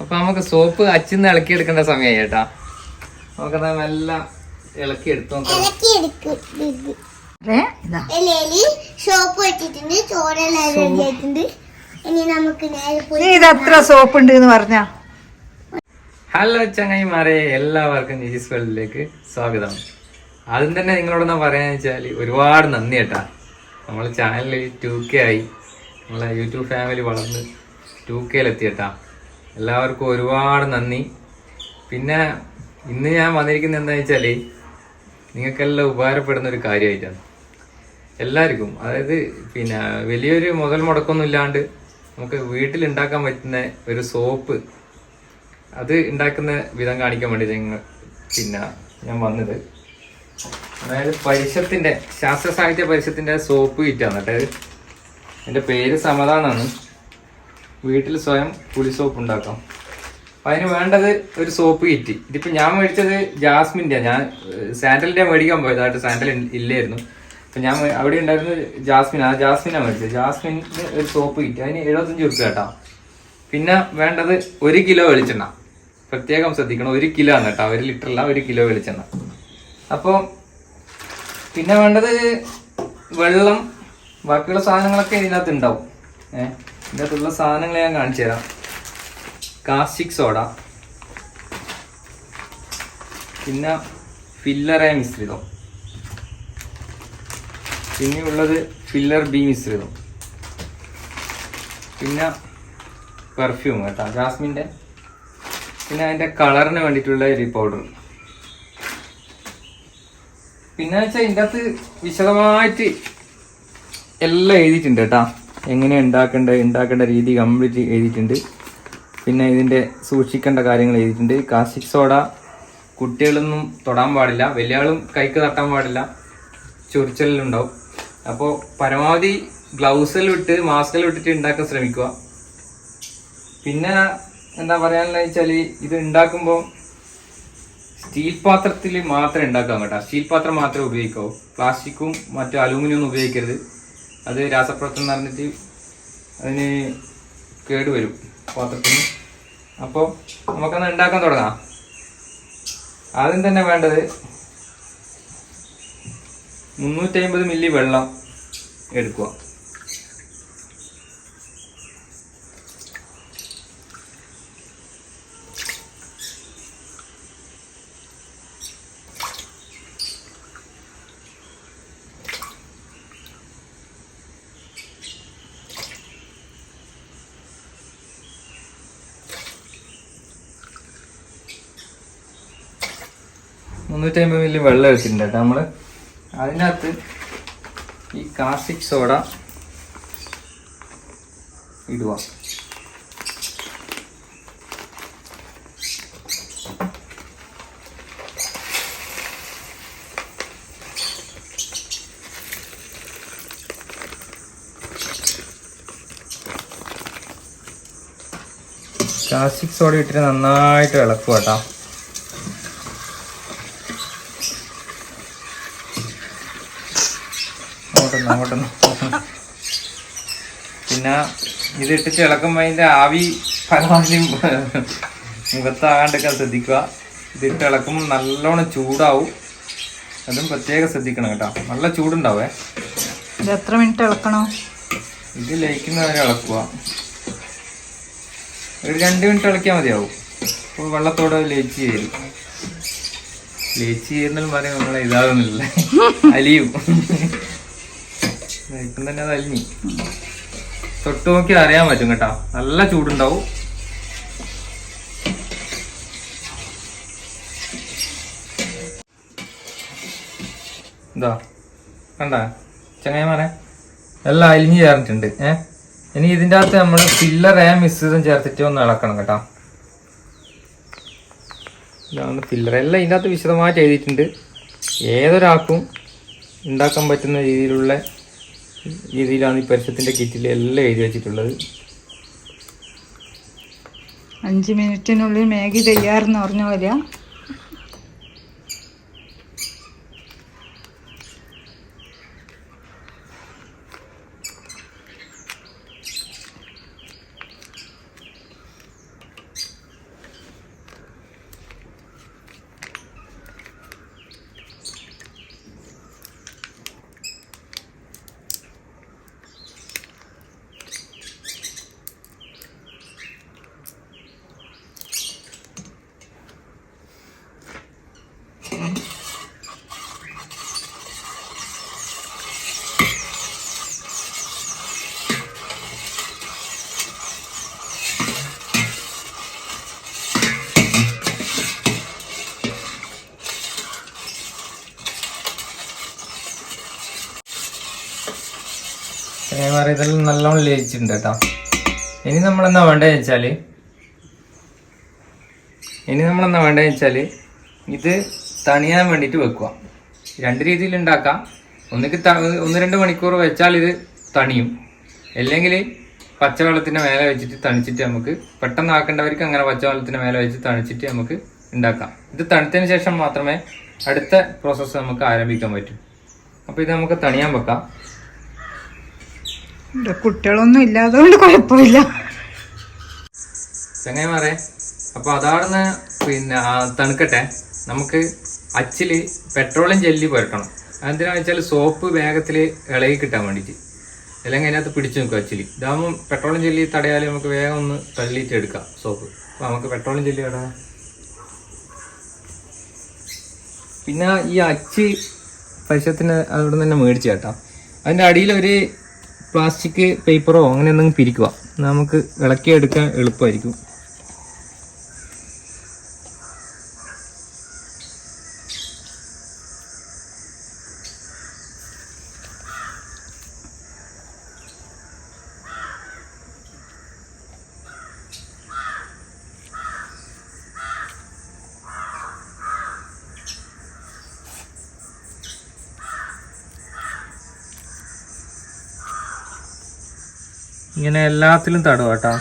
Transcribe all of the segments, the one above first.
അപ്പൊ നമുക്ക് സോപ്പ് അച്ചിന്ന് ഇളക്കി എടുക്കേണ്ട സമയമായി ചേട്ടാ നമുക്ക് നല്ല ഇളക്കി എടുത്തു സോപ്പ് വെച്ചിട്ടുണ്ട് ചോറെല്ലാം റെഡി ഇനി നമുക്ക് നേരെ നീ പോയി ഇത് എത്ര സോപ്പ് ഉണ്ട് എന്ന് പറഞ്ഞ. ഹലോ ചങ്ങായിമാരെ എല്ലാവർക്കും നിജീസ് വേൾഡിലേക്ക് സ്വാഗതം. ആദ്യം തന്നെ നിങ്ങളോട് നിങ്ങളോടൊന്ന് പറയാന്ന് വെച്ചാൽ ഒരുപാട് നന്ദി കേട്ടാ നമ്മളെ ചാനലിൽ ടു കെ ആയി. നമ്മളെ യൂട്യൂബ് ഫാമിലി വളർന്ന് ടു കെയിലെത്തിയേട്ടാ എല്ലാവർക്കും ഒരുപാട് നന്ദി. പിന്നെ ഇന്ന് ഞാൻ വന്നിരിക്കുന്നത് എന്താ വെച്ചാൽ നിങ്ങൾക്കെല്ലാം ഉപകാരപ്പെടുന്ന ഒരു കാര്യമായിട്ടാണ്. എല്ലാവർക്കും അതായത് പിന്നെ വലിയൊരു മുതൽ മുടക്കൊന്നും ഇല്ലാണ്ട് നമുക്ക് വീട്ടിൽ ഉണ്ടാക്കാൻ പറ്റുന്ന ഒരു സോപ്പ് അത് ഉണ്ടാക്കുന്ന വിധം കാണിക്കാൻ വേണ്ടി ഞങ്ങൾ പിന്നെ ഞാൻ വന്നത്. അതായത് പരിസരത്തിന്റെ ശാസ്ത്ര സാഹിത്യ പരിസരത്തിന്റെ സോപ്പ് കിറ്റാണ്. കേട്ടത് എന്റെ പേര് സമതാന്നാണ്. വീട്ടിൽ സ്വയം പുളി സോപ്പ് ഉണ്ടാക്കാം. അപ്പം അതിന് വേണ്ടത് ഒരു സോപ്പ് കിറ്റ് ഇതിപ്പോൾ ഞാൻ മേടിച്ചത് ജാസ്മിന്റെ ഞാൻ സാൻഡലിന്റെ മേടിക്കാൻ പോയതായിട്ട് സാൻഡൽ ഇല്ലായിരുന്നു. അപ്പം ഞാൻ അവിടെ ഉണ്ടായിരുന്ന ജാസ്മിൻ ആ ജാസ്മിനാണ് മേടിച്ചത്. ജാസ്മിന് ഒരു സോപ്പ് കിറ്റ് അതിന് എഴുപത്തഞ്ച് റുപ്യ കേട്ടോ. പിന്നെ വേണ്ടത് ഒരു കിലോ വെളിച്ചെണ്ണ. പ്രത്യേകം ശ്രദ്ധിക്കണം ഒരു കിലോ ആണ് കേട്ടോ. ഒരു ലിറ്ററല്ല ഒരു കിലോ വെളിച്ചെണ്ണ. അപ്പോൾ പിന്നെ വേണ്ടത് വെള്ളം ബാക്കിയുള്ള സാധനങ്ങളൊക്കെ ഇതിനകത്ത് ഉണ്ടാവും. ഏഹ് ഇതിനകത്തുള്ള സാധനങ്ങൾ ഞാൻ കാണിച്ചു തരാം. Caustic soda. പിന്നെ ഫില്ലറായ മിശ്രിതം. പിന്നെ ഉള്ളത് ഫില്ലർ ബി മിശ്രിതം. പിന്നെ പെർഫ്യൂം കേട്ടോ ജാസ്മിന്റെ. പിന്നെ അതിന്റെ കളറിന് വേണ്ടിയിട്ടുള്ള ഒരു പൗഡർ പിന്നെ വെച്ചാൽ ഇതിന്റെ അകത്ത് വിശദമായിട്ട് എല്ലാം എഴുതിയിട്ടുണ്ട് കേട്ടാ. എങ്ങനെ ഉണ്ടാക്കേണ്ട ഉണ്ടാക്കേണ്ട രീതി കംപ്ലീറ്റ് എഴുതിയിട്ടുണ്ട്. പിന്നെ ഇതിന്റെ സൂക്ഷിക്കേണ്ട കാര്യങ്ങൾ എഴുതിയിട്ടുണ്ട്. കാസ്റ്റിക് സോഡ കുട്ടികളൊന്നും തൊടാൻ പാടില്ല. വലിയ ആളും കൈക്ക് തട്ടാൻ പാടില്ല. ചൊറിച്ചലുണ്ടാവും. അപ്പോൾ പരമാവധി ഗ്ലൗസിൽ വിട്ട് മാസ്കിൽ വിട്ടിട്ട് ഉണ്ടാക്കാൻ ശ്രമിക്കുക. പിന്നെ എന്താ പറയാനുള്ള വെച്ചാൽ ഇത് ഉണ്ടാക്കുമ്പോൾ സ്റ്റീൽ പാത്രത്തിൽ മാത്രമേ ഉണ്ടാക്കാൻ കേട്ടോ സ്റ്റീൽ പാത്രം മാത്രമേ ഉപയോഗിക്കാവൂ. പ്ലാസ്റ്റിക്കും മറ്റു അലൂമിനിയം ഒന്നും ഉപയോഗിക്കരുത്. അത് രാസപ്രവർത്തനം നടന്നിട്ട് അതിന് കേടുവരും പാത്രത്തിന്. അപ്പോൾ നമുക്കൊന്ന് ഉണ്ടാക്കാൻ തുടങ്ങാം. ആദ്യം തന്നെ വേണ്ടത് മുന്നൂറ്റി അമ്പത് മില്ലി വെള്ളം എടുക്കുക മുന്നൂറ്റി അമ്പത് മില്ലി വെള്ളം കേട്ടോ നമ്മൾ. അതിനകത്ത് ഈ കാസ്റ്റിക് സോഡ ഇടുക. കാസ്റ്റിക് സോഡ ഇട്ടിട്ട് നന്നായിട്ട് ഇളക്കുക കേട്ടോ. അങ്ങോട്ടൊന്ന്. പിന്നെ ഇത് ഇട്ടിട്ട് ഇളക്കുമ്പോൾ അതിന്റെ ആവി പരമാവധി മുഖത്താകാണ്ടൊക്കെ ശ്രദ്ധിക്കുക. ഇതിട്ട് ഇളക്കുമ്പോൾ നല്ലോണം ചൂടാവും. അതും പ്രത്യേകം ശ്രദ്ധിക്കണം കേട്ടോ. നല്ല ചൂടുണ്ടാവേ. ഇത് എത്ര മിനിറ്റ് ഇളക്കണോ? ഇത് ലയിക്കുന്നവരെ ഇളക്കുക. ഒരു രണ്ട് മിനിറ്റ് ഇളക്കിയാൽ മതിയാവും. അപ്പോൾ വെള്ളത്തോടെ ലയിച്ച് ചേരും ലയിച്ച് ചേരുന്നതിൽ പറയും നമ്മളെ ഇതാകുന്നില്ല അലിയും. ഇപ്പം തന്നെ അത് തൊട്ട് നോക്കി അറിയാൻ പറ്റും കേട്ടോ. നല്ല ചൂടുണ്ടാവും. എന്താ കണ്ട? ചങ്ങായിമാരെ. എല്ലാം അലിഞ്ഞ് ചേർന്നിട്ടുണ്ട്. ഏ? ഇനി ഇതിന്റെ അകത്ത് നമ്മൾ ഫില്ലർ ഏ മിശ്രിതം ചേർത്തിട്ട് ഒന്ന് ഇളക്കണം കേട്ടോ. ഇതാണ് ഫില്ലർ എല്ലാം ഇതിന്റെ അകത്ത് വിശദമായിട്ട് എഴുതിയിട്ടുണ്ട്. ഏതൊരാൾക്കും ഉണ്ടാക്കാൻ പറ്റുന്ന രീതിയിലുള്ള രീതിയിലാണ് ഈ പരിസരത്തിന്റെ കിറ്റിൽ എല്ലാം എഴുതി വെച്ചിട്ടുള്ളത്. അഞ്ച് മിനിറ്റിനുള്ളിൽ മാഗി തയ്യാറെന്ന് പറഞ്ഞ പോലെയാ ചങ്ങായിമാരെ ഇതെല്ലാം നല്ലോണം ലയിച്ചിട്ടുണ്ട് കേട്ടോ ഇനി നമ്മളെന്നാ വേണ്ടതെന്ന് വെച്ചാൽ? ഇനി നമ്മളെന്നാ വേണ്ടതെന്ന് വെച്ചാൽ? ഇത് തണിയാൻ വേണ്ടിയിട്ട് വെക്കുക. രണ്ട് രീതിയിൽ ഉണ്ടാക്കാം. ഒന്നിക്ക് ഒന്ന് രണ്ട് മണിക്കൂർ വെച്ചാൽ ഇത് തണിയും. അല്ലെങ്കിൽ പച്ചവെള്ളത്തിന്റെ മേലെ വെച്ചിട്ട് തണിച്ചിട്ട് നമുക്ക് പെട്ടെന്ന് ആക്കേണ്ടവർക്ക് അങ്ങനെ പച്ചവെള്ളത്തിന്റെ മേലെ വെച്ച് തണിച്ചിട്ട് നമുക്ക് ഉണ്ടാക്കാം. ഇത് തണുത്തതിന് ശേഷം മാത്രമേ അടുത്ത പ്രോസസ്സ് നമുക്ക് ആരംഭിക്കാൻ പറ്റൂ. അപ്പോൾ ഇത് നമുക്ക് തണിയാൻ വെക്കാം. കുട്ടികളൊന്നും ഇല്ലാത്തതുകൊണ്ട് കുഴപ്പമില്ല. ചങ്ങായിമാരെ അപ്പൊ അതാടുന്ന് പിന്നെ തണുക്കട്ടെ. നമുക്ക് അച്ചിൽ പെട്രോളും ജെല്ലി പുരട്ടണം. അതെന്തിനാന്ന് വെച്ചാൽ സോപ്പ് വേഗത്തിൽ ഇളകി കിട്ടാൻ വേണ്ടിയിട്ട് അല്ലെങ്കിൽ അതിനകത്ത് പിടിച്ചു നിൽക്കും അച്ചിൽ. ഇതാകുമ്പോൾ പെട്രോളും ജെല്ലി തടയാൽ നമുക്ക് വേഗം ഒന്ന് തള്ളിയിട്ട് എടുക്കാം സോപ്പ്. അപ്പോൾ നമുക്ക് പെട്രോളും ജെല്ലി ഇടാം പിന്നെ ഈ അച്ചി പൈസത്തിന് അവിടെ തന്നെ മേടിച്ചു കേട്ടോ. അതിന്റെ അടിയിൽ ഒരു പ്ലാസ്റ്റിക് പേപ്പറോ അങ്ങനെ എന്തെങ്കിലും പിരിക്കുക. നമുക്ക് ഇളക്കിയെടുക്കാൻ എളുപ്പമായിരിക്കും ഇങ്ങനെ എല്ലാത്തിലും തടുക കേട്ടോ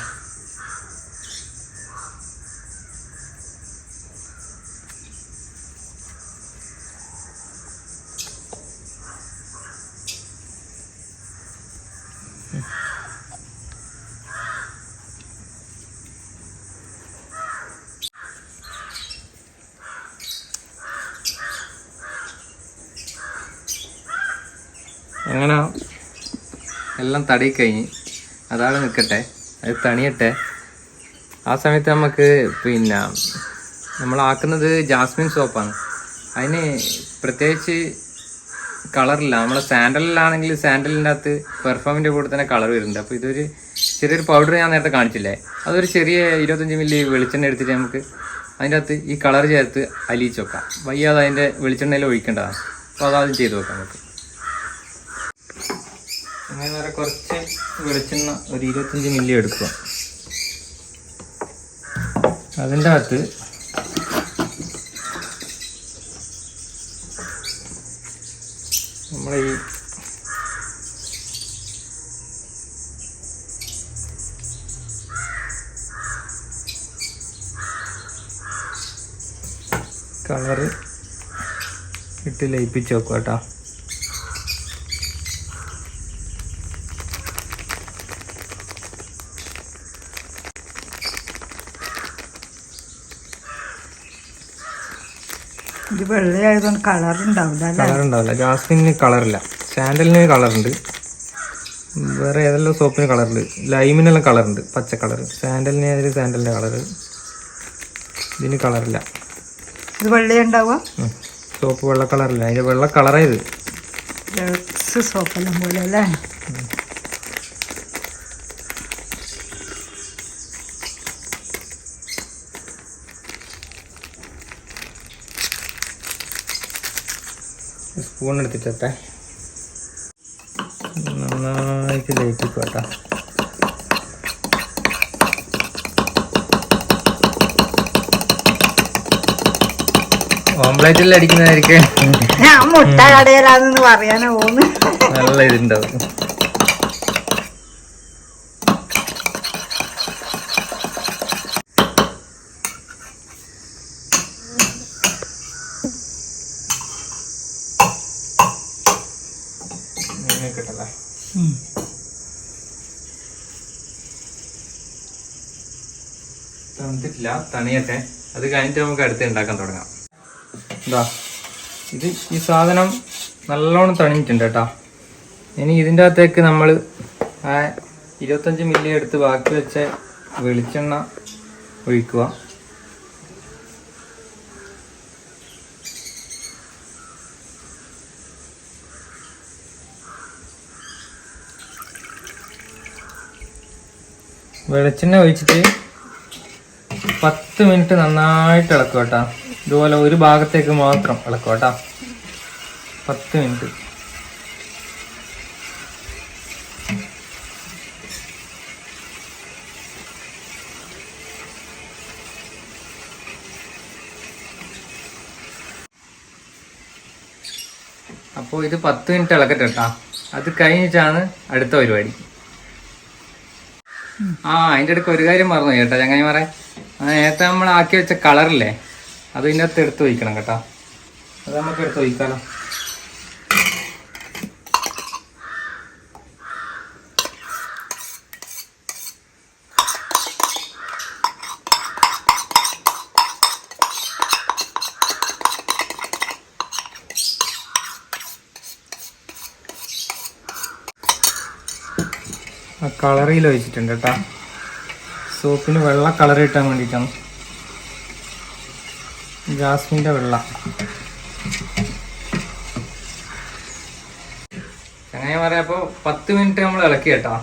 എങ്ങനെ? എല്ലാം തടി കഴിഞ്ഞ് അതാണ് നിൽക്കട്ടെ. അത് തണിയട്ടെ. ആ സമയത്ത് നമുക്ക് പിന്നെ നമ്മളാക്കുന്നത് ജാസ്മിൻ സോപ്പാണ്. അതിന് പ്രത്യേകിച്ച് കളറില്ല. നമ്മളെ സാൻഡലിലാണെങ്കിൽ സാൻഡലിന്റെ അകത്ത് പെർഫോമിന്റെ കൂടെ തന്നെ കളർ വരുന്നുണ്ട്. അപ്പോൾ ഇതൊരു ചെറിയൊരു പൗഡർ ഞാൻ നേരത്തെ കാണിച്ചില്ലേ? അതൊരു ചെറിയ ഇരുപത്തഞ്ച് മില്ലി വെളിച്ചെണ്ണ എടുത്തിട്ട് നമുക്ക് അതിന്റെ അകത്ത് ഈ കളർ ചേർത്ത് അലിയിച്ച് വയ്യാതെ അതിന്റെ വെളിച്ചെണ്ണയിൽ ഒഴിക്കേണ്ടതാണ്. അപ്പോൾ അതാദ്യം ചെയ്ത് വെക്കാം നമുക്ക്. അങ്ങനെ കുറച്ച് വെളിച്ചെണ്ണ ഒരു ഇരുപത്തഞ്ച് മില്ലി എടുക്കുക. അതിന്റെ അകത്ത് നമ്മളെ ഈ കളറ് ഇട്ട് ലയിപ്പിച്ച് വെക്കുക കേട്ടോ. ഇത് കളർ ഉണ്ടാവില്ല കളർ ഉണ്ടാവില്ല. ജാസ്മിന് കളറില്ല സാൻഡലിന് കളറുണ്ട് വേറെ ഏതെല്ലാം സോപ്പിന് കളറുണ്ട് ലൈമിനെല്ലാം കളറുണ്ട് പച്ച കളർ സാൻഡലിന് ഏതൊരു സാൻഡലിന്റെ കളർ ഇതിന് കളറില്ല ഇത് ഉം. സോപ്പ് വെള്ള കളറില്ല അതിന്റെ വെള്ള കളറായത് ലക്സ് സോപ്പെല്ലാം പോലെ അല്ലേ? സ്പൂൺ എടുത്തിട്ടെ നന്നായിട്ട് ലയിപ്പിക്കുക കേട്ടോ ഓംപ്ലേറ്റിൽ അടിക്കുന്നതായിരിക്കും. ഞാൻ മുട്ട കടയിലാണെന്ന് പറയാനാ പോകുന്നു നല്ല ഇതുണ്ടാവും ഇങ്ങനെ കിട്ടല്ലേ തണുത്തിട്ടില്ല തണിയട്ടെ. അത് കഴിഞ്ഞിട്ട് നമുക്ക് അടുത്ത് ഉണ്ടാക്കാൻ തുടങ്ങാം. ഇതാ ഇത് ഈ സാധനം നല്ലോണം തണിഞ്ഞിട്ടുണ്ട് കേട്ടോ. ഇനി ഇതിന്റെ അകത്തേക്ക് നമ്മൾ ഇരുപത്തഞ്ച് മില്ലി എടുത്ത് ബാക്കി വെച്ച വെളിച്ചെണ്ണ ഒഴിക്കുക. വെളിച്ചെണ്ണ ഒഴിച്ചിട്ട് പത്ത് മിനിറ്റ് നന്നായിട്ട് ഇളക്കുക കേട്ടോ. ഇതുപോലെ ഒരു ഭാഗത്തേക്ക് മാത്രം ഇളക്കുക കേട്ടോ. പത്ത് മിനിറ്റ്. അപ്പോൾ ഇത് പത്ത് മിനിറ്റ് ഇളക്കട്ടെ കേട്ടോ. അത് കഴിഞ്ഞിട്ടാണ് അടുത്ത പരിപാടി. ആ അതിന്റെ അടുക്ക ഒരു കാര്യം മറന്നു കേട്ടോ ചങ്ങായിമാറേ നേരത്തെ നമ്മൾ ആക്കി വെച്ച കളറില്ലേ അത് ഇതിനകത്ത് എടുത്ത് വയ്ക്കണം കേട്ടോ. അത് നമുക്ക് എടുത്ത് വയ്ക്കാലോ കളറിയിൽ വെച്ചിട്ടുണ്ട് കേട്ടോ. സോപ്പിന് വെള്ള കളർ കിട്ടാൻ വേണ്ടിയിട്ടാണ്. ജാസ്മിന്റെ വെള്ള. അങ്ങനെ പറയാപ്പോൾ പത്ത് മിനിറ്റ് നമ്മൾ ഇളക്കി കേട്ടോ.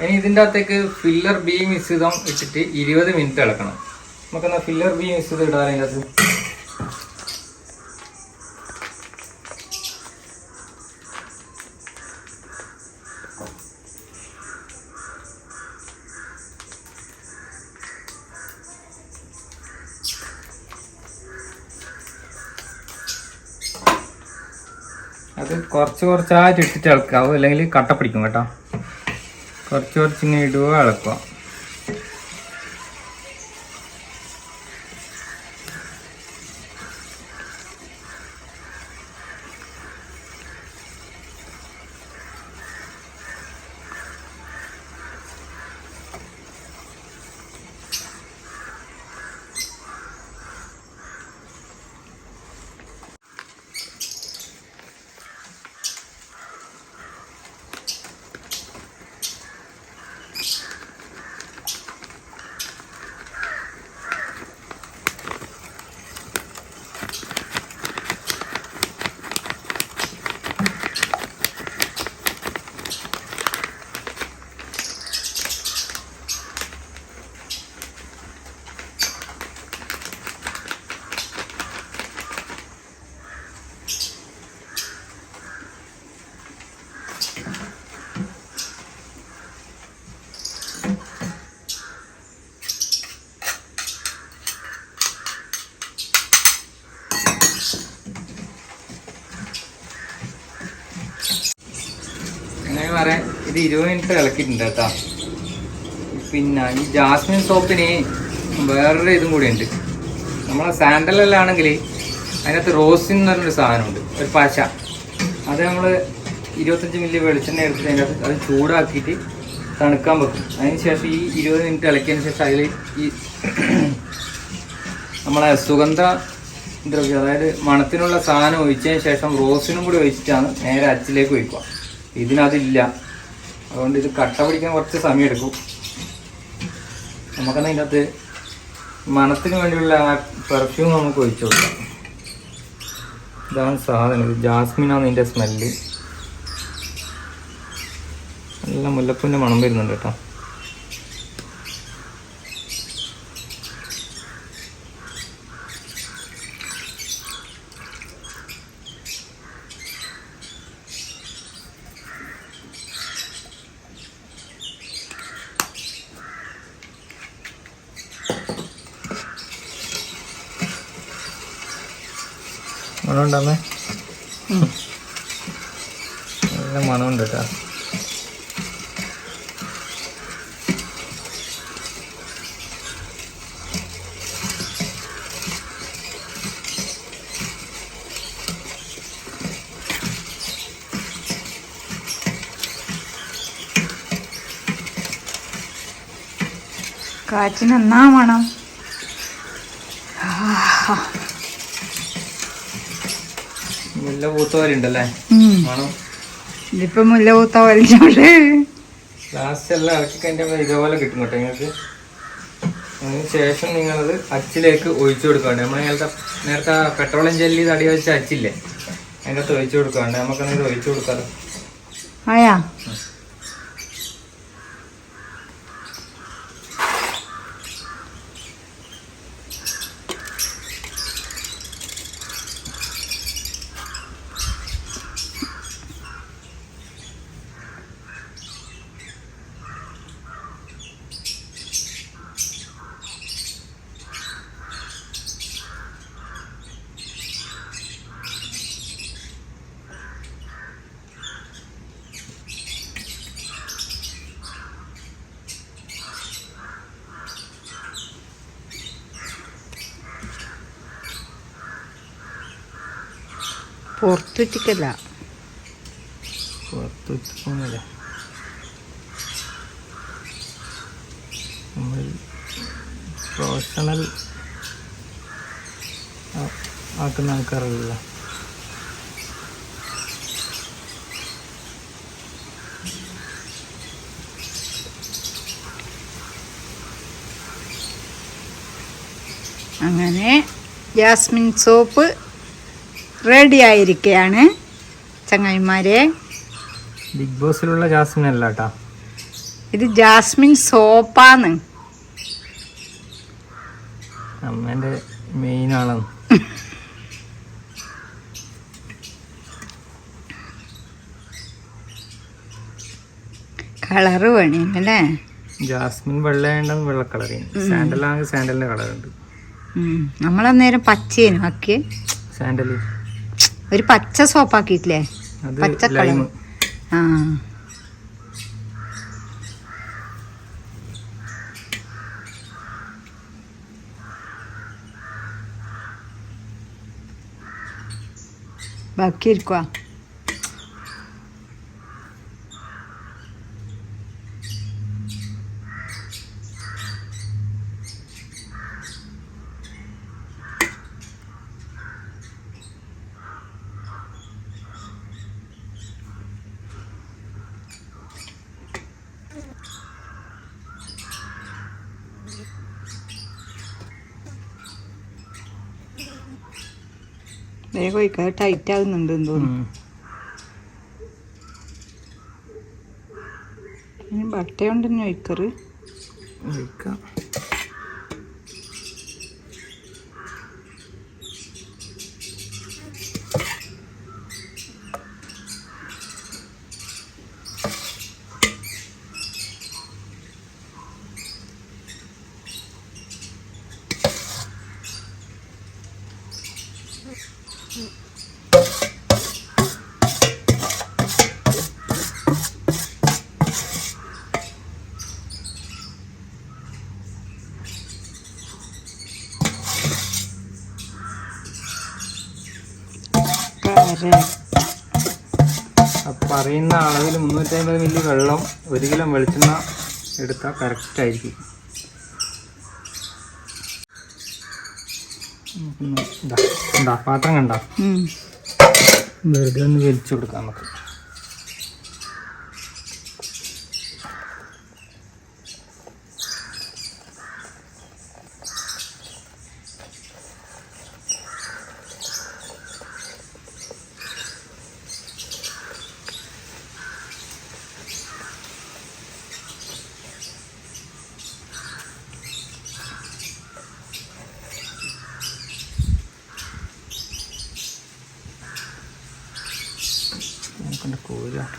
ഇനി ഇതിന്റെ അകത്തേക്ക് ഫില്ലർ ബി മിശ്രിതം ഇട്ടിട്ട് ഇരുപത് മിനിറ്റ് ഇളക്കണം. നമുക്കെന്നാൽ ഫില്ലർ ബി മിശ്രിതം ഇടാൻ അകത്ത്. കുറച്ച് കുറച്ചായിട്ട് ഇട്ടിട്ട് ഇളക്കാവും അല്ലെങ്കിൽ കട്ട പിടിക്കും കേട്ടോ. കുറച്ച് കുറച്ച് ഇങ്ങനെ ഇടുക ഇളക്കുക അങ്ങനെ പറയാം ഇത് ഇരുപത് മിനിറ്റ് ഇളക്കിയിട്ടുണ്ട് കേട്ടോ. പിന്നെ ഈ ജാസ്മിൻ സോപ്പിന് വേറൊരു ഇതും കൂടി ഉണ്ട്. നമ്മളെ സാൻഡലിലാണെങ്കിൽ അതിനകത്ത് റോസിൻ എന്ന് പറഞ്ഞൊരു സാധനമുണ്ട്. ഒരു പശ. അത് നമ്മൾ ഇരുപത്തഞ്ച് മില്ലി വെളിച്ചെണ്ണ എടുത്തിട്ട് അതിനകത്ത് അത് ചൂടാക്കിയിട്ട് തണുക്കാൻ വെക്കും. അതിന് ശേഷം ഈ ഇരുപത് മിനിറ്റ് ഇളക്കിയതിന് ശേഷം അതിൽ ഈ നമ്മളെ സുഗന്ധ ദ്രവ്യം അതായത് മണത്തിനുള്ള സാധനം ഒഴിച്ചതിന് ശേഷം റോസിനും കൂടി ഒഴിച്ചിട്ടാണ് നേരെ അച്ചിലേക്ക് ഒഴിക്കുക. ഇതിനതില്ല. അതുകൊണ്ട് ഇത് കട്ട പിടിക്കാൻ കുറച്ച് സമയം എടുക്കും ഇതിന്റെ ഇതിനകത്ത് മണത്തിന് വേണ്ടിയുള്ള ആ പെർഫ്യൂം നമുക്ക് ഒഴിച്ചു കൊടുക്കാം. ഇതാണ് സാധനം. ഇത് ജാസ്മിനാണ് ഇതിന്റെ സ്മെല്ല് നല്ല മുല്ലപ്പൂവിന്റെ മണം വരുന്നുണ്ട് കേട്ടോ. മണമുണ്ടമ്മേ നല്ല മണമുണ്ട് കേട്ടോ. കാറ്റിന് എന്നാ മണം? മുല്ല ഉം. മണം ഇതിപ്പോ മുല്ല പൂത്ത വലിച്ചോണ്ട് ലാസ്റ്റ് എല്ലാം ഇറക്കി കഴിഞ്ഞാൽ ഇതേപോലെ കിട്ടും കേട്ടോ നിങ്ങൾക്ക്. അതിന് ശേഷം നിങ്ങളത് അച്ചിലേക്ക് ഒഴിച്ചു കൊടുക്കാണ്ട്. നമ്മൾ നേരത്തെ നേരത്തെ പെട്രോളും ജെല്ലി തടി വെച്ച അച്ചില്ലേ? അതിന്റെ അകത്ത് ഒഴിച്ചു കൊടുക്കാണ്ട്. നമുക്ക് ഒഴിച്ചു കൊടുക്കാറ് ആയാ? പുറത്തുറ്റിക്കല്ല പുറത്ത് നമ്മൾ പ്രൊഫഷണൽ ആക്കുന്ന ആൾക്കാരല്ല അങ്ങനെ ജാസ്മിൻ സോപ്പ് റെഡി ആയിരിക്കുകയാണ് ചങ്ങായിമാരെ. ബിഗ് ബോസിലുള്ള ജാസ്മിൻ അല്ല കേട്ടാ ഇത് ജാസ്മിൻ സോപ്പാന്ന്. അമ്മേന്റെ മെയിൻ ആളാണ്. കളറ് വേണമല്ലേ ജാസ്മിൻ വെള്ളയുണ്ടെന്ന് വെള്ള കളറിന് സാൻഡലാണെങ്കിൽ സാൻഡലിന്റെ കളറുണ്ട്. നമ്മളന്നേരം പച്ചേനും ഓക്കെ സാൻഡൽ ഒരു പച്ച സോപ്പാക്കിയിട്ടില്ലേ അത് പച്ച കളർ. ആ. ബാക്കി ഇരിക്കുവാ വേഗം ഒഴിക്കാതെ ടൈറ്റ് ആകുന്നുണ്ട് തോന്നുന്നു. ഇനി ഒഴിക്കറ് ഒഴിക്കാം അപ്പം പറയുന്ന അളവിൽ മുന്നൂറ്റമ്പത് മില്ലി വെള്ളം ഒരു കിലോ വെളിച്ചെണ്ണ എടുത്താൽ കറക്റ്റ് ആയിരിക്കും പാത്രം കണ്ട വെറുതെ ഒന്ന് വലിച്ചു കൊടുക്കാം നമുക്ക് നമുക്കൊന്ന് കോരാം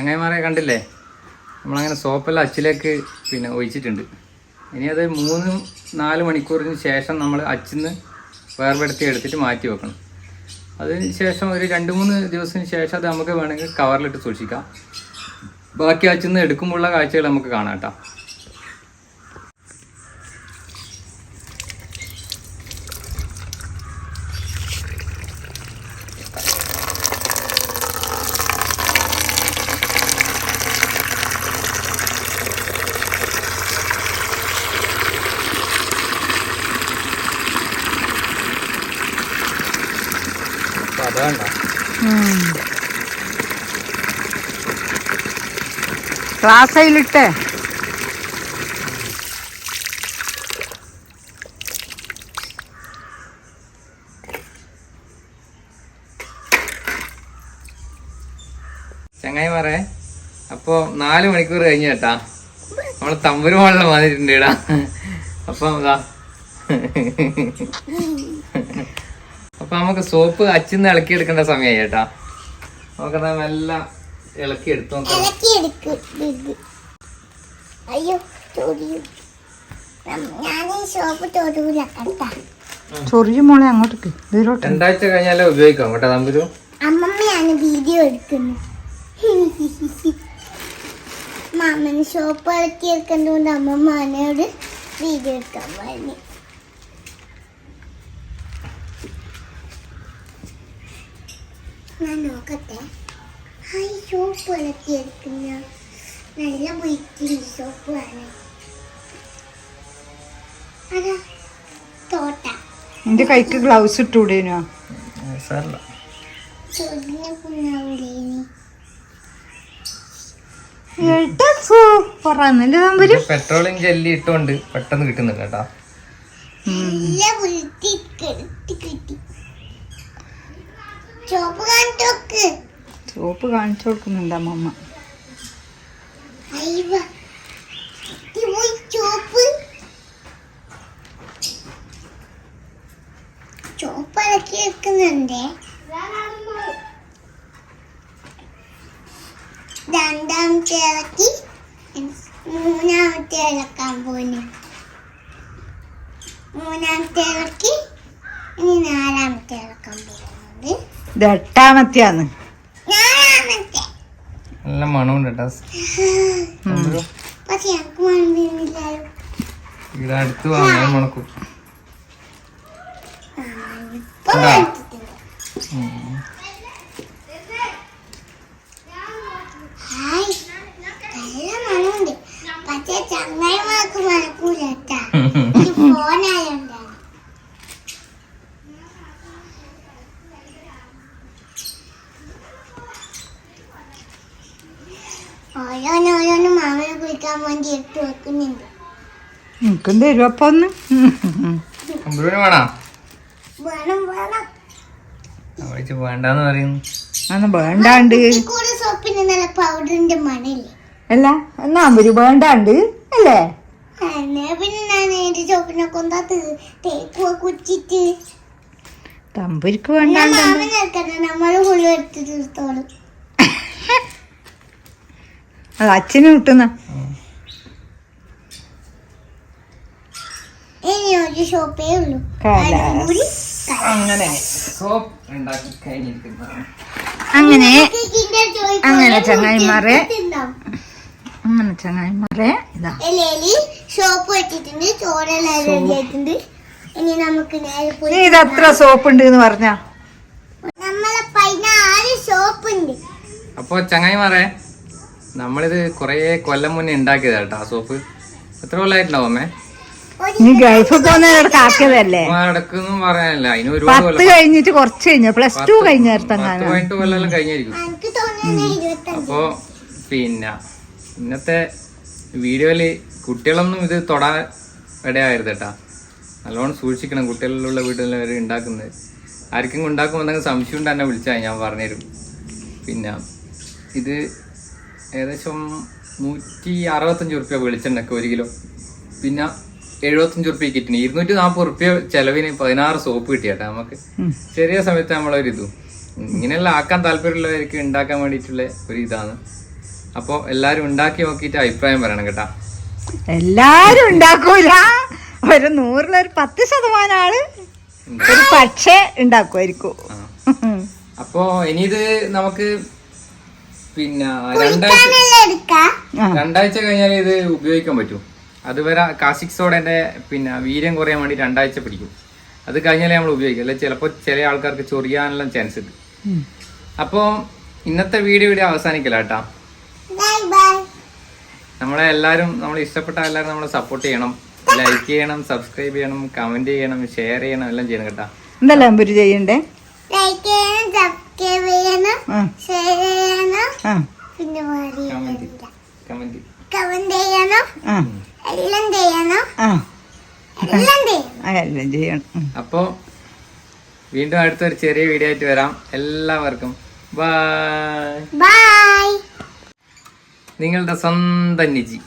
ചങ്ങായിമാരെ കണ്ടില്ലേ? നമ്മളങ്ങനെ സോപ്പെല്ലാം അച്ചിലേക്ക് പിന്നെ ഒഴിച്ചിട്ടുണ്ട്. ഇനി അത് മൂന്ന് നാല് മണിക്കൂറിന് ശേഷം നമ്മൾ അച്ചിന്ന് വേർപെടുത്തി എടുത്തിട്ട് മാറ്റി വെക്കണം. അതിന് ശേഷം ഒരു രണ്ട് മൂന്ന് ദിവസത്തിന് ശേഷം അത് നമുക്ക് വേണമെങ്കിൽ കവറിലിട്ട് സൂക്ഷിക്കാം. ബാക്കി അച്ചിന്ന് എടുക്കുമ്പോഴുള്ള കാഴ്ചകൾ നമുക്ക് കാണാം കേട്ടോ അപ്പോൾ അതാണ്ട ക്ലാസ് ചങ്ങായി ചങ്ങായിമാരെ അപ്പോൾ നാല് മണിക്കൂർ കഴിഞ്ഞ കേട്ടാ. നമ്മൾ തമ്പുരു വെള്ളം വന്നിട്ടുണ്ട് ഇടാ അപ്പം ഇതാ അപ്പൊ നമുക്ക് സോപ്പ് അച്ചിന്ന് ഇളക്കിയെടുക്കേണ്ട സമയമായി ചേട്ടാ നമുക്കെന്താ മെല്ലെ ഇളക്കി എടുത്തു നോക്കാം എടുക്ക് അയ്യോ ചൊറിയും മോളെ അങ്ങോട്ടേക്ക്. ഇതിലോട്ട്. രണ്ടാഴ്ച കഴിഞ്ഞാലേ ഉപയോഗിക്കാം. കേട്ടോ തമ്പുരു? അമ്മമ്മയാണ് വീഡിയോ എടുക്കുന്നത് മാമന് ഷോപ്പ് ഇളക്കി എടുക്കുന്നതുകൊണ്ട് അമ്മമ്മ എന്നോട് വീഡിയോ എടുക്കാൻ പറഞ്ഞു. ഞാൻ നോക്കട്ടെ. ഹായ് ഷോപ്പ് ഇറക്കി എടുക്കുന്ന നല്ല വീട്ടിൽ ഷോപ്പ് ആണ് അതാ തോട്ട. നിന്റെ കൈക്ക് ഗ്ലൗസ് ഇട്ടൂടേനോ പെട്രോളിയം ജെല്ലി ഇട്ടുകൊണ്ട് പെട്ടെന്ന് കിട്ടുന്നില്ല കേട്ടാ. ചോപ്പ് കാണിച്ചോക്ക് സോപ്പ് കാണിച്ചു കൊടുക്കുന്നുണ്ട് അമ്മമ്മ. വെക്കുന്നുണ്ടേ. രണ്ടാമത്തെ ഇളക്കി മൂന്നാമത്തെ ഇളക്കാൻ പോന്നു മൂന്നാമത്തെ ഇളക്കി ഇനി നാലാമത്തെ ഇളക്കാൻ പോകുന്നുണ്ട് ഇത് എട്ടാമത്തെയാന്ന് നാലാമത്തെ നല്ല മണമുണ്ട് കേട്ടോ ഇവിടെ അടുത്ത് വാങ്ങാൻ മണക്കും. ഉം. ഹായ് നല്ല മണമുണ്ട് പക്ഷെ ചങ്ങായിമാർക്ക് മണക്കൂല കേട്ടാ ഈ ഫോണായോണ്ടാണ് ഓരോന്നോരോന്ന് മാമനെ കുളിക്കാൻ വേണ്ടി എടുത്തു വെക്കുന്നുണ്ട് എനിക്കും തരും അപ്പൊ ഒന്ന്. വേണ്ടാന്ന് പറയുന്നു. അന്ന് വേണ്ടാണ്ട്. കൂടെ സോപ്പിന് നല്ല പൗഡറിന്റെ മണല്ലേ? അല്ല എന്നാ അമ്പര് വേണ്ടാണ്ട് അല്ലേ? തമ്പുരിക്ക് വേണ്ടാണ്ട്. അത് അച്ഛന് കിട്ടുന്ന ഇനി ഒരു ഷോപ്പേ ഉള്ളൂ കലാസ്. അതും കൂടി അങ്ങനെ. സോപ്പ് ഉണ്ടാക്കി കഴിഞ്ഞിരിക്കുന്നതാണ് അങ്ങനെ അങ്ങനെ ചങ്ങായിമാരെ. അങ്ങനെ ചങ്ങായിമാരെ ഇതാ. ഷോപ്പ് വെച്ചിട്ടുണ്ട്. ചോറെല്ലാം റെഡി ആയിട്ടുണ്ട് ഇനി നമുക്ക് നേരെ പോയി നീ ഇത് എത്ര സോപ്പ് ഉണ്ട് എന്ന് പറഞ്ഞ? നമ്മളെ പതിനാല് സോപ്പ് ഉണ്ട്. അപ്പോൾ ചങ്ങായിമാരെ നമ്മളിത് കൊറേ കൊല്ലം മുന്നേ ഉണ്ടാക്കിയതാട്ടോ ആ സോപ്പ് എത്ര കൊല്ലായിട്ടുണ്ടാവും അമ്മേ? നീ ഗൾഫ് പോകുന്നതിനോട് കാക്കിയതല്ലേ അടക്കൊന്നും പറയാനില്ല. അതിന് പത്ത് കഴിഞ്ഞിട്ട് കുറച്ച് കഴിഞ്ഞ. പ്ലസ് ടു കഴിഞ്ഞ പതിനെട്ട് കൊല്ലം കഴിഞ്ഞായിരിക്കും അപ്പോൾ പിന്നെ ഇന്നത്തെ വീഡിയോയിൽ കുട്ടികളൊന്നും ഇത് തൊടാൻ ഇടയായിരുന്നു കേട്ടാ നല്ലോണം സൂക്ഷിക്കണം. കുട്ടികളിലുള്ള വീട്ടിലുള്ളവർ ഉണ്ടാക്കുന്നത്. ആർക്കും ഉണ്ടാക്കുമ്പോൾ എന്തെങ്കിലും സംശയം ഉണ്ട് എന്നെ വിളിച്ചാൽ ഞാൻ പറഞ്ഞുതരും. പിന്നെ ഇത് ഏകദേശം നൂറ്റി അറുപത്തഞ്ച് റുപ്യ വെളിച്ചെണ്ണക്ക് ഒരു കിലോ. പിന്നെ എഴുപത്തഞ്ച് റുപ്യ കിട്ടിന് ഇരുന്നൂറ്റി നാൽപ്പത് റുപ്യ ചെലവിന് പതിനാറ് സോപ്പ് കിട്ടിയാട്ടെ നമുക്ക്. ചെറിയ സമയത്ത് നമ്മളൊരിതു. ഇങ്ങനെയുള്ള ആക്കാൻ താല്പര്യമുള്ളവർക്ക് ഉണ്ടാക്കാൻ വേണ്ടിയിട്ടുള്ള ഒരു ഇതാണ് അപ്പോൾ എല്ലാവരും ഉണ്ടാക്കി നോക്കിയിട്ട് അഭിപ്രായം പറയണം കേട്ടാ. എല്ലാരും ഉണ്ടാക്കൂല. ഒരു നൂറിലൊരു പത്ത് ശതമാനം ആൾ ഒരു പക്ഷേ ഉണ്ടാക്കുമായിരിക്കും അപ്പോ അപ്പോൾ ഇനി ഇത് നമുക്ക് പിന്നെ രണ്ടാഴ്ച. രണ്ടാഴ്ച കഴിഞ്ഞാൽ ഇത് ഉപയോഗിക്കാൻ പറ്റും. അതുവരെ കാസിക്സോടെ സോഡന്റെ പിന്നെ വീര്യം കുറയാൻ വേണ്ടി രണ്ടാഴ്ച പിടിക്കും. അത് കഴിഞ്ഞാലേ നമ്മൾ ഉപയോഗിക്കും അല്ലെ ചിലപ്പോൾ ചില ആൾക്കാർക്ക് ചൊറിയാനുള്ള ചാൻസ് ഉണ്ട്. അപ്പോൾ ഇന്നത്തെ വീഡിയോ ഇവിടെ അവസാനിക്കില്ല കേട്ടാ. ബൈ ബൈ നമ്മളെ എല്ലാവരും നമ്മൾ ഇഷ്ടപ്പെട്ട എല്ലാവരും നമ്മൾ സപ്പോർട്ട് ചെയ്യണം. ലൈക്ക് ചെയ്യണം സബ്സ്ക്രൈബ് ചെയ്യണം കമന്റ് ചെയ്യണം ഷെയർ ചെയ്യണം എല്ലാം ചെയ്യണം കേട്ടാ. എന്തെല്ലാം അമ്പര് ചെയ്യണ്ടേ? ലൈക്ക് ചെയ്യണം സബ്സ്ക്രൈബ് ചെയ്യണം ഷെയർ ചെയ്യണം പിന്നെ കമന്റ് കമന്റ് കമന്റ് ചെയ്യണം. എല്ലാം വീണ്ടും അടുത്തൊരു ചെറിയ വീഡിയോ ആയിട്ട് വരാം. എല്ലാവർക്കും ബായ് ബായ് നിങ്ങളുടെ സ്വന്തം നിജി.